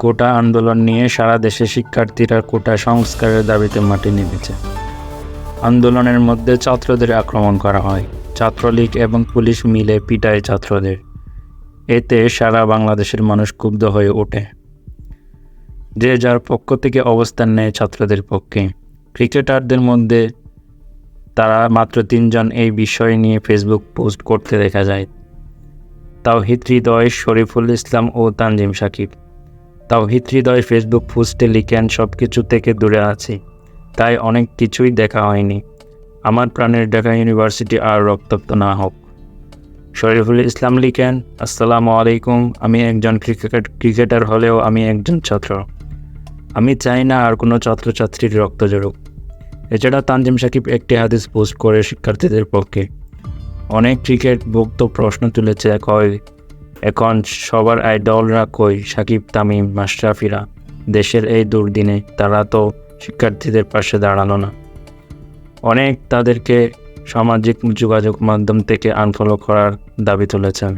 কোটা আন্দোলন নিয়ে সারা দেশে শিক্ষার্থীরা কোটা সংস্কারের দাবিতে মাটি নেমেছে আন্দোলনের মধ্যে ছাত্রদের আক্রমণ করা হয়। ছাত্রলীগ এবং পুলিশ মিলে পিটায় ছাত্রদের। এতে সারা বাংলাদেশের মানুষ ক্ষুব্ধ হয়ে ওঠে। যে যার পক্ষ থেকে অবস্থান নেয় ছাত্রদের পক্ষে। ক্রিকেটারদের মধ্যে তারা মাত্র তিনজন এই বিষয় নিয়ে ফেসবুক পোস্ট করতে দেখা যায়। তাওহিদ হৃদয়, শরীফুল ইসলাম ও তানজিম সাকিব তাওহিদ হৃদয় ফেসবুক পোস্টে লিখেন সব কিছু থেকে দূরে আছি। তাই অনেক কিছুই দেখা হয়নি। আমার প্রাণের ঢাকা ইউনিভার্সিটি আর রক্তাক্ত না হোক। শরীফুল ইসলাম লিখেন, আসসালামু আলাইকুম। আমি একজন ক্রিকেট, ক্রিকেটার হলেও আমি একজন ছাত্র। আমি চাই না আর কোনো ছাত্রছাত্রীর রক্ত জড়ুক এছাড়া তানজিম সাকিব একটি হাদিস পোস্ট করে শিক্ষার্থীদের পক্ষে, অনেক ক্রিকেট ভক্ত প্রশ্ন তুলেছে কয় এখন সবার আইডলরা কই? সাকিব, তামিম, মাশরাফিরা। দেশের এই দুর্দিনে তারা তো শিক্ষার্থীদের পাশে দাঁড়াল না। অনেক তাদেরকে সামাজিক যোগাযোগ মাধ্যম থেকে আনফলো করার দাবি তুলেছেন।